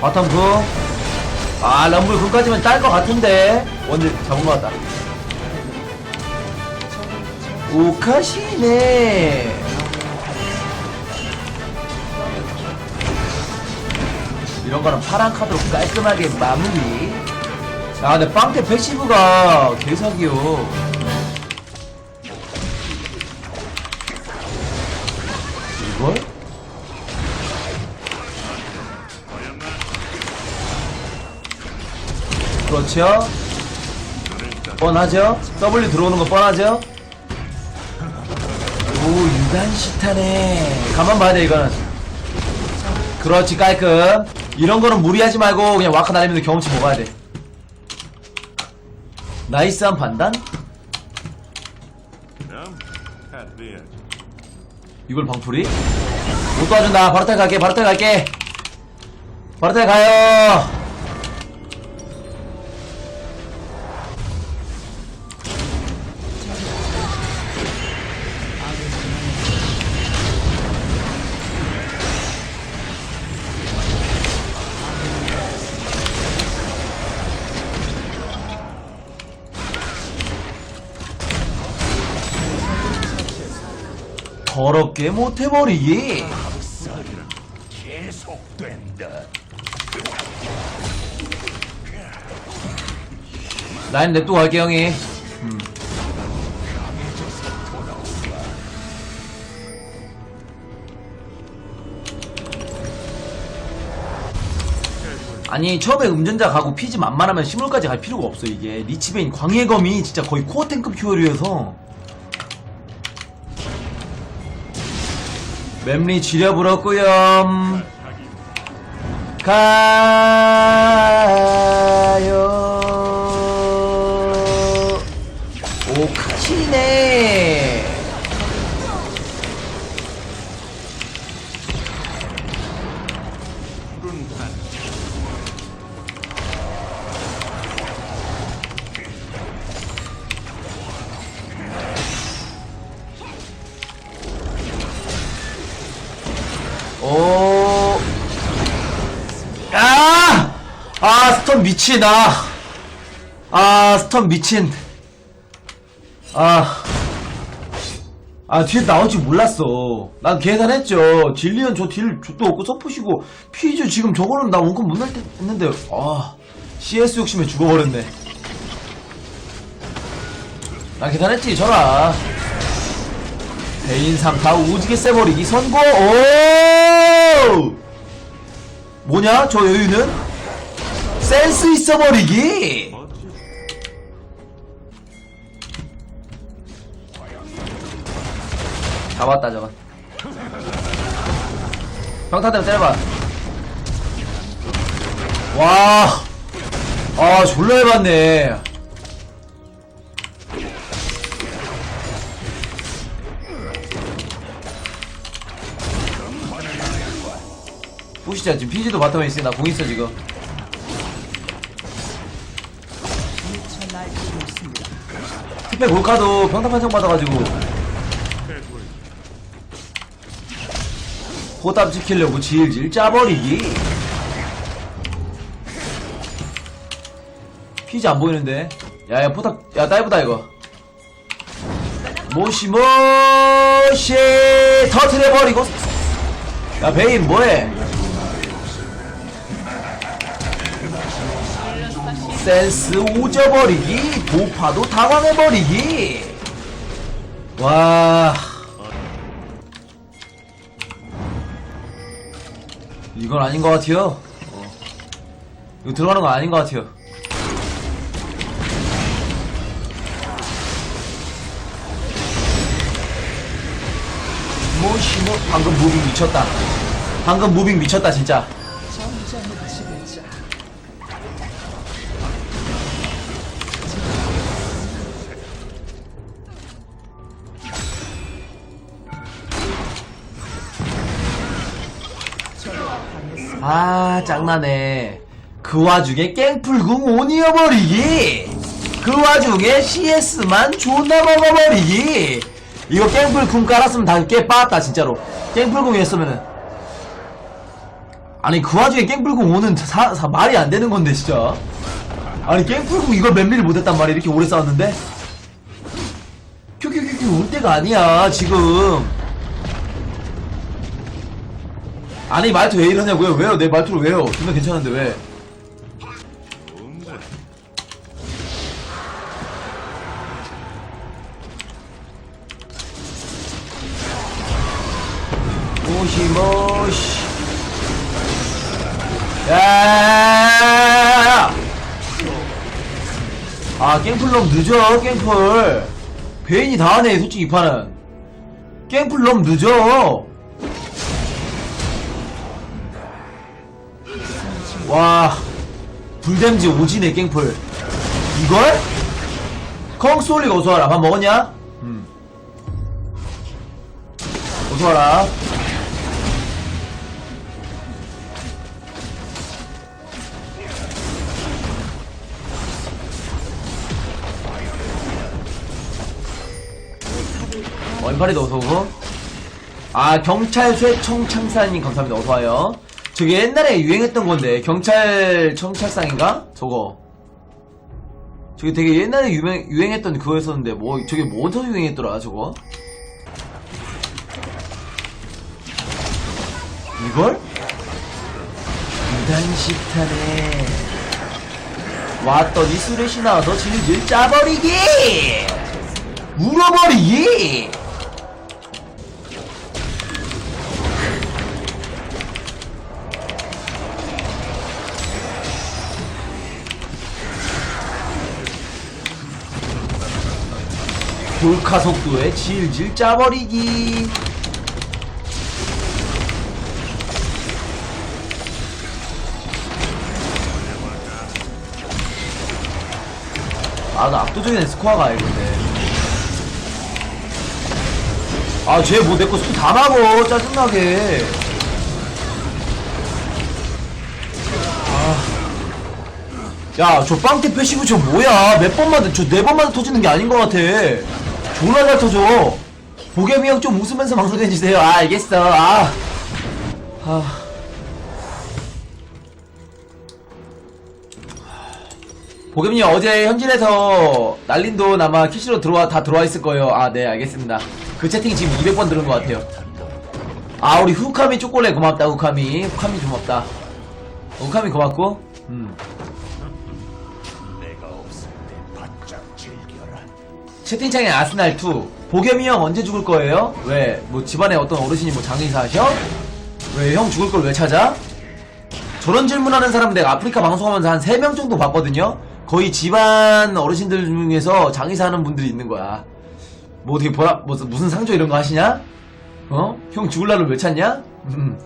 바텀 궁. 아, 럼블 궁까지면 딸 것 같은데. 원딜 잡은 것 같다. 오카시네. 이런 거는 파란 카드로 깔끔하게 마무리. 야, 근데 빵태 패시브가 개사기요. 그렇죠? 뻔하죠? W 들어오는 거 뻔하죠? 오, 유단시타네. 가만 봐야 돼, 이거는. 그렇지, 깔끔. 이런 거는 무리하지 말고 그냥 와카 날리면서 경험치 먹어야 돼. 나이스한 판단? 이걸 방풀이? 못 도와준다. 바로 탈 갈게, 바로 탈 갈게. 바로 탈 가요. 더럽게 못해버리기. 라인 냅두고 갈게 형이 음. 아니 처음에 음전자 가고 피지 만만하면 시물까지 갈 필요가 없어 이게 리치베인 광해검이 진짜 거의 코어 탱급 퓨어리여서 맵리 지려불었구요. 가요 아! 아, 스톤 미친, 아. 아, 스톤 미친. 아. 아, 뒤에 나올 줄 몰랐어. 난 계산했죠. 진리언 저 딜, 족도 없고 서포시고, 피즈 지금 저거는 나 원컵 못날 때 했는데, 아. CS 욕심에 죽어버렸네. 난 계산했지, 저라. 대인상 다 오지게 세버리기 선고 오 뭐냐? 저 여유는? 센스 있어 버리기. 잡았다 저건. 평타대로 때려봐. 와 아 졸라 해봤네 보시자 지금 피지도 바텀에 있으니 나공 있어 지금. 특별 골카도 평타 판정 받아가지고. 포탑 지키려고 질질 짜버리기. 피지 안 보이는데. 야야 포탑 야 다이브다 이거. 모시 모시 터트려버리고. 야 베인 뭐해 센스 오져버리기 도파도 당황해버리기 와 이건 아닌 것 같아요. 어. 이거 들어가는 거 아닌 것 같아요. 뭐시 뭐 방금 무빙 미쳤다. 방금 무빙 미쳤다 진짜. 아 짱나네. 그 와중에 깽풀궁 온이어버리기. 그 와중에 CS만 존나 먹어버리기. 이거 깽풀궁 깔았으면 다깨 빠았다 진짜로. 깽풀궁 했으면은. 아니 그 와중에 깽불궁 오는 사, 사- 말이 안 되는 건데 진짜. 아니 깽불궁 이걸 맵리를 못했단 말이야 이렇게 오래 싸웠는데? 큐큐큐큐 올 때가 아니야 지금 아니 말투 왜 이러냐고요? 왜요? 내 말투를 왜요? 존나 괜찮은데 왜? 좋은데. 모시모시 야야야야야야야. 아 깽풀 너무 늦어 깽풀 베인이 다 하네 솔직히 이 판은. 깽풀 너무 늦어 와 불댐지 오지네 깽풀. 이걸? 컹솔리가 어서와라. 밥 먹었냐? 음. 어서와라. 원파리도 어서오고. 아 경찰 쇠청창사님 감사합니다. 어서와요 저게 옛날에 유행했던 건데 경찰 청찰상인가? 저거 저게 되게 옛날에 유행, 유행했던 그거였었는데 뭐 저게 뭐서 유행했더라 저거 이걸? 무단식탄에 왔더니 수레시 나와서 질질 짜버리기 물어버리기 돌카 속도에 질질 짜버리기 아, 나 압도적인 스코어가 알겠네. 아, 쟤 뭐내거 스킬 다 막어. 짜증나게. 아. 야, 저 빵태 패시브 저 뭐야. 몇 번마다, 저네 번마다 터지는 게 아닌 것 같아. 졸라 잘 터져. 보겸이 형 좀 웃으면서 방송해주세요. 아, 알겠어. 아. 아. 보겸님 어제 현질에서 날린 돈 아마 캐시로 들어와 다 들어와 있을 거예요. 아 네 알겠습니다. 그 채팅 지금 200번 들은 것 같아요. 아 우리 후카미 초콜릿 고맙다 후카미 후카미 고맙다. 후카미 고맙고 음. 채팅창에 아스날 2 보겸이 형 언제 죽을 거예요? 왜? 뭐 집안에 어떤 어르신이 뭐 장의사 하셔? 왜 형 죽을 걸 왜 찾아? 저런 질문하는 사람 내가 아프리카 방송하면서 한 3명 정도 봤거든요? 거의 집안 어르신들 중에서 장의사 하는 분들이 있는 거야. 뭐 어떻게 보라, 뭐, 무슨 상조 이런 거 하시냐? 어? 형 죽을 날을 왜 찾냐? 음.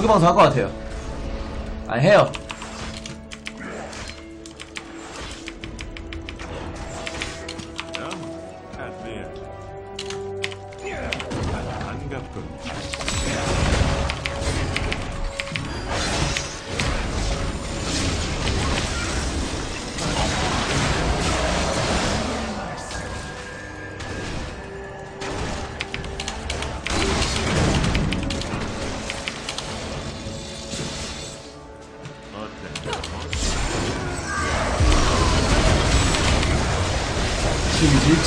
포기 방송 할 것 같아요. 아니, 해요.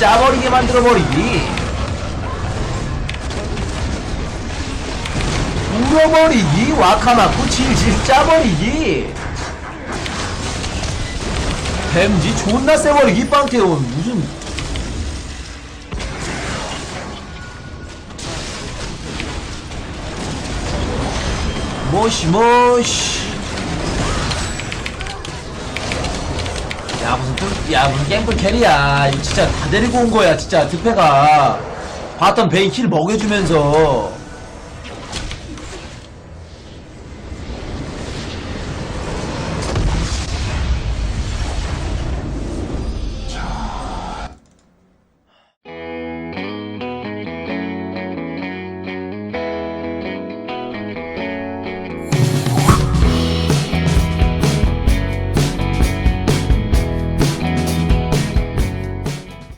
짜버리게 만들어버리기. 울어버리기. 와카마쿠 질질 짜버리기. 뱀지 존나 세버리기. 빵태온. 무슨. 모시, 모시. 야 무슨 뚫, 야 무슨 갱플 캐리야. 이거 진짜 다 데리고 온 거야 진짜. 드페가. 봤던 베인 킬 먹여주면서